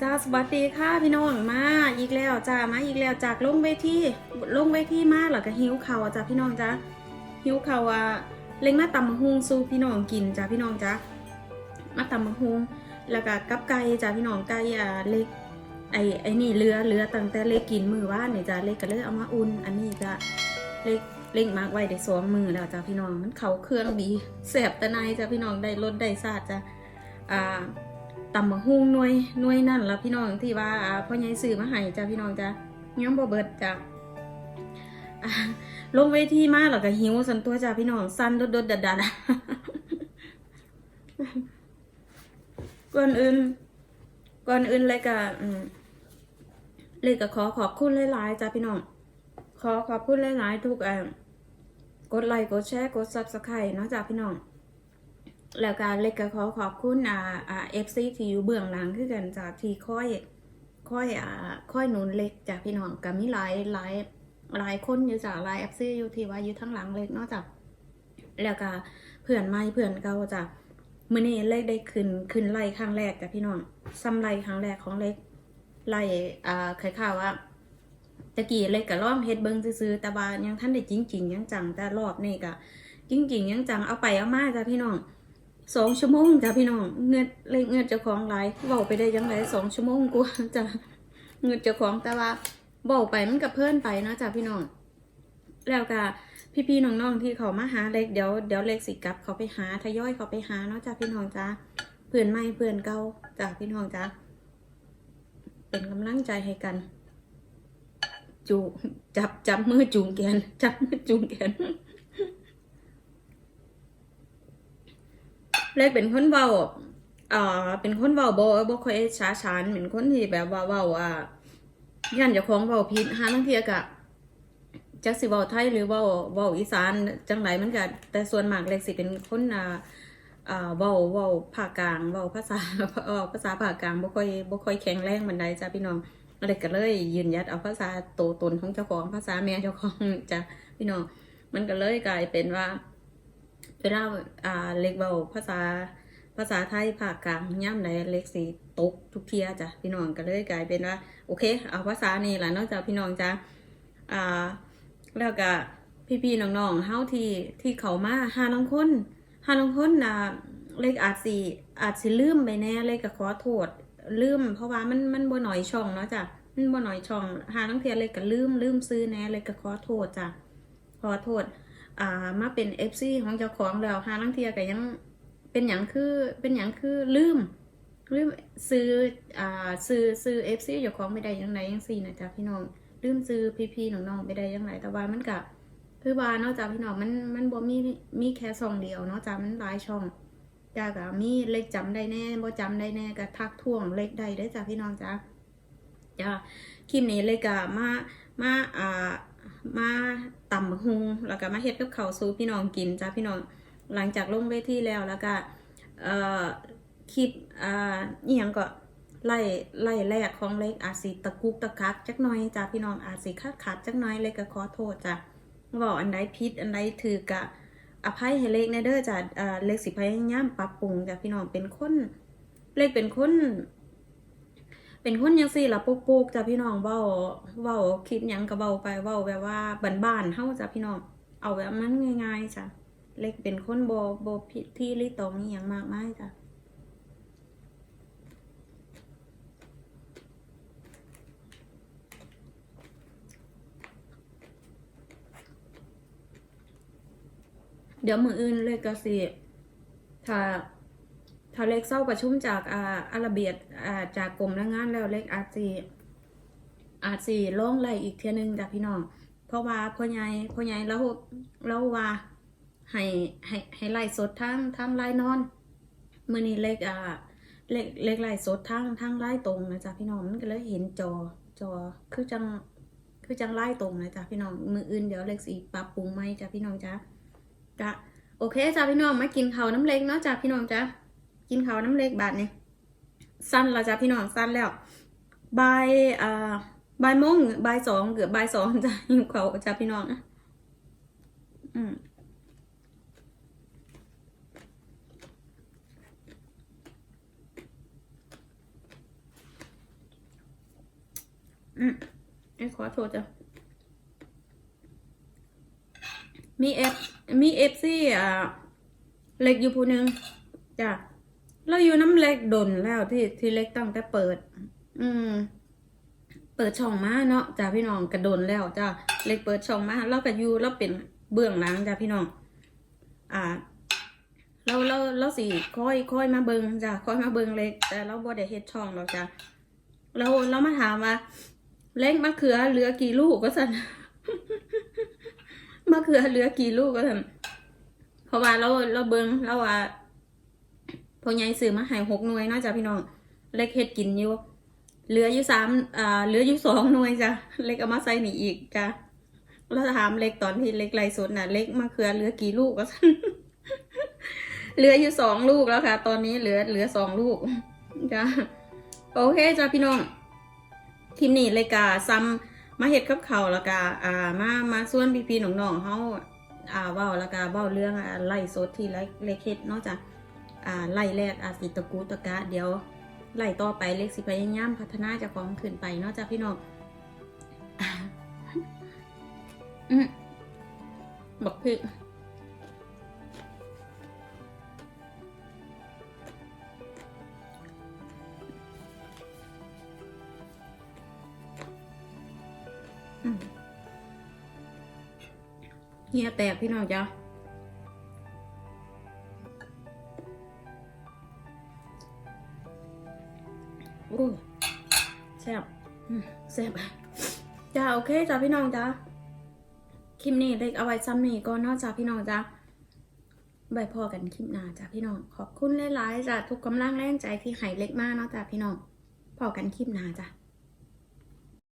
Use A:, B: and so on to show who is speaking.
A: จ้าสวัสดีค่ะพี่น้องมาอีกแล้วจ้ามาอีกแล้วจากลงเวทีลงเวทีมาแล้วก็หิวเขาจ้าพี่น้องจ้าหิวเขาวอะเล็งมาตำมะฮุงสู่พี่น้องกินจ้าพี่น้องจ้ามาตำมะฮุงแล้วก็กับไก่จ้าพี่น้องไก่อ่าเล็กไอ้ไอ้นี่เรือเรือตั้งแต่เล็กกินมือว่านเนี่ยจ้าเล็กก็เลยเอามาอุ่นอันนี้จ้าเล็กเล็กมากไว้ได้สองมือแล้วจ้าพี่น้องมันเขาเครื่องดีแสบตะไนจ้าพี่น้องได้รสได้ซาดจ้าอ่า ตำบักฮุงหน่วยหน่วยนั่นละพี่น้องที่ว่าพ่อใหญ่ซื้อมาให้จ้ะพี่น้องจ้ะยังบ่เบิดจ้ะอ่าลงเวทีมาแล้วก็หิวสันตัวจ้ะพี่น้องสั้นดดๆดัดก่อนอื่นก่อนอื่นเลยก็เลยก็ขอขอบคุณหลายๆจ้ะพี่น้อง ขอขอบคุณหลายๆทุกอ่ากดไลค์กดแชร์กด Subscribe เนาะจ้ะพี่น้อง แล้วการเล็กก็ขอขอบคุณอ่าอ่าเอฟซีที่อยู่เบื้องหลังคือกันจากที่ค่อยค่อยอ่าค่อยหนุนเล็กจากพี่น้องก็มีหลายหลายหลายคนอยู่จากหลายเอฟซีอยู่ที่ว่าอยู่ทั้งหลังเล็กนอกจากแล้วก็เพื่อนใหม่เพื่อนเก่าจากมื่อนี้เล็กได้ขึ้นขึ้นไล่ครั้งแรกจากพี่น้องซ้ำไล่ครั้งแรกของเล็กไล่อ่าเคยข่าวว่าตะกี้เล็กก็ล่องเฮ็ดเบิ้งซื้อแต่ว่ายังท่านได้จริงๆยังจังแต่รอบนี้ก็จริงๆยังจังเอาไปเอามาจ้ะพี่น้อง สองชั่วโมงจ้ะพี่น้องเงินเลยเงินเจ้าของไลฟ์เบาไปได้ยังไงสองชั่วโมงกูจ้ะเงินเจ้าของแต่ว่าเบาไปมันกับเพื่อนไปเนาะจ้ะพี่น้องแล้วก็พี่ๆน้องๆที่เขามาหาเล็กเดี๋ยวเดี๋ยวเล็กสิกลับเขาไปหาทยอยเขาไปหาเนาะจ้ะพี่น้องจ้ะเพื่อนใหม่เพื่อนเก่าจ้ะพี่น้องจ้ะเป็นกำลังใจให้กัน จูจับจับมือจูงแขนจับมือจูงแขน เลยเป็นคนเบาเอ่อเป็นคนเบาบ่บ่ค่อยช้าชานเป็นคนที่แบบว่าเบาอะย่านเจ้าของเบาผิดหาทั้งเทียกะจักสิเบาไทยหรือเบาเบาอีสานจังไรมันก็แต่ส่วนมากเลยสิเป็นคนอ่าอ่าเบาเบาภาคกลางเบาภาษาเอ่อภาษาภาคกลางบ่ค่อยบ่ค่อยแข็งแรงบันไดจ้ะพี่น้องอะไรก็เลยยืนยัดเอาภาษาโตตนของเจ้าของภาษาแม่เจ้าของจ้ะพี่น้องมันก็เลยกลายเป็นว่า เวลาอ่าเล็กเบาภาษาภาษาไทยภาคกลางย่ำใดเล็กสีตกทุกเทียจ้ะพี่น้องก็เลยกลายเป็นว่า โอเค เอาภาษานี่แหละนอกจากพี่น้องจ้ะอ่าแล้วก็พี่ๆน้องๆเฮาที่ที่เขามาหาน้องคนหาน้องคนอ่าเล็กอาจสิอาจสิลืมไปแน่เล็กก็ขอโทษลืม เพราะว่ามันมันบ่หน่อยช่องเนาะจ้ะมันบ่หน่อยช่องหาน้องเทียเล็กก็ลืมลืมซื้อแน่เล็กก็ขอโทษจ้ะขอโทษ อ่ามาเป็นเอฟซีของเจ้าของแล้วหาลังเทียก็ยังเป็นอย่างคือเป็นอย่างคือลืมลืมซื้ออ่าซื้อซื้อเอฟซีเจ้าของไม่ได้ยังไงยังสี่นะจ๊ะพี่น้องลืมซื้อพี่ๆน้องๆไม่ได้ยังไงแต่ว่ามันกะคือว่าเนอกจากพี่น้องมันมันบ่มีมีแค่ช่องเดียวเนาะจ้ะมันหลายช่องจ้าก็มีเลขจำได้แน่บ่จำได้แน่ก็ทักท่วงเลขได้ได้จ้ะพี่น้องจ้าจ้าคลิปนี้เลยก็มามาอ่า มาตำบักฮุงแล้วก็มาเฮ็ดกับเขาวสู่พี่น้องกินจ้าพี่น้องหลังจากลงเวทีแล้วแล้วก็เอ่อคลิปอ่าอีหยังก็ไล่ไล่แรกของเล็กอาจสิตะกุกตะกักจักหน่อยจ้าพี่น้องอาจสิขาดขาดจักหน่อยเล็กก็ขอโทษจ้ะบอกอันใดผิดอันใดถือกะอภัยให้เล็กแน่เด้อจ้ะอ่าเล็กสิพยายามปรับปรุงจ้ะพี่น้องเป็นคนเล็กเป็นคน เป็นคนยังสี่ละปุกๆจ้ะพี่น้องเว้าเว้าคิดยังก็เว้าไปเว้าแบบว่าบ้านๆเฮาจ้ะพี่น้องเอาแบบมันง่ายๆจ้ะเล็กเป็นคนโบ่บ่ผิที่ลิตรงอหยังมากมายจ้ะเดี๋ยวมืออื่นเลยก็สิถ้า ถ้าเล็กเศร้าประชุมจากอ่าอาระเบียดอ่าจากกรมแรงงานแล้วเล็กอาจสิอาจสิลงไล่อีกเทียหนึงจากพี่น้อง เพราะว่าพ่อใหญ่พ่อใหญ่แล้วแล้วว่าให้ให้ให้ไล่สดทั้งทั้งไล่นอนมื้อนี้เล็กอ่าเล็กเล็กไล่สดทั้งทั้งไล่ตรงนะจ๊ะพี่น้องมันก็เลยเห็นจอจอคือจังคือจังไล่ตรงนะจ๊ะพี่น้องมืออื่นเดี๋ยวเล็กสิปรับปรุงใหมจ้ะพี่น้องจ้ะจ้ะโอเคจ้ะพี่น้องมากินข้าวน้ำเล็กเนาะจ้ะพี่น้องจ้ะ กินเขาน้ำเล็กบาทนี่สั้นแล้วจ้ะพี่น้องสั้นแล้วบายอ่าบายโมงบายสองเกือบบายสองจะหิวเขาจะพี่น้องอะอืมอืมไอ้ขอโทษจ้ะมีเอฟมีเอฟซี่อ่าเล็กอยู่ผู้หนึ่งจ้ะ เราอยู่น้ำเล็กดนแล้วที่ที่เล็กตั้งแต่เปิด อืม เปิดช่องมาเนาะจ้าพี่น้องกระโดนแล้วจ้าเล็กเปิดช่องมาเราก็อยู่เราเป็นเบื้องหลังจ้าพี่น้อง อ่าเราเราเราสิค่อยค่อยมาเบิงจ้ะค่อยมาเบิงเล็ก แต่เราบ่ได้เฮ็ดช่องเราจ้ะเราเรามาถามว่า เล็กมะเขือเหลือกี่ลูกก็สั่นมะเขือเหลือกี่ลูกก็สั่นเพราะว่าเราเราเบิงเราว่า พ่อใหญ่ซื้อมาให้หกหน่วยนาะจ้ะพี่น้องเล็กเฮ็ดกินอยู่เหลืออยู่สามอ่าเหลืออยู่สองหน่วยจ้ะเล็กเอามาใส่นี่อีกจ้ะเราถามเล็กตอนที่เล็กไล่สดน่ะ เล็กมะเขือเหลือกี่ลูกก็สั่นเหลืออยู่สองลูกแล้วค่ะ ตอนนี้เหลือเหลือสองลูกจ้ะโอเคจ้ะพี่น้องคลิปนี้เลยกาซ้ำมาเฮ็ดกับเขาแล้วกาอ่ามามาส่วนพี่พี่ๆน้องๆเฮาอ่าเว้าแล้วกาเว้าเรื่องอ่าไล่สดที่ไล่เล็กเฮ็ดนาะจ้ะ อ่าไล่แรกอาจสิตะกูตะกะ เดี๋ยวไล่ต่อไปเล็กสิพยายามพัฒนาจากของขึ้นไปเนาะจ้ะพี่น้องอืมบอกพี่เฮียแตกพี่น้องจ้า แซ่บจ้าโอเคจ้าพี่น้องจ้าคลิปนี้เล็กเอาไว้ซ้ำนี่ก่อนนอกจากพี่น้องจ้าใบพอกันคลิปหน้าจ้าพี่น้อง ขอบคุณหลายๆจ้าทุกกำลังแรงใจที่หายเล็กมากเนาะจ้าพี่น้องพอกันคลิปหน้าจ้า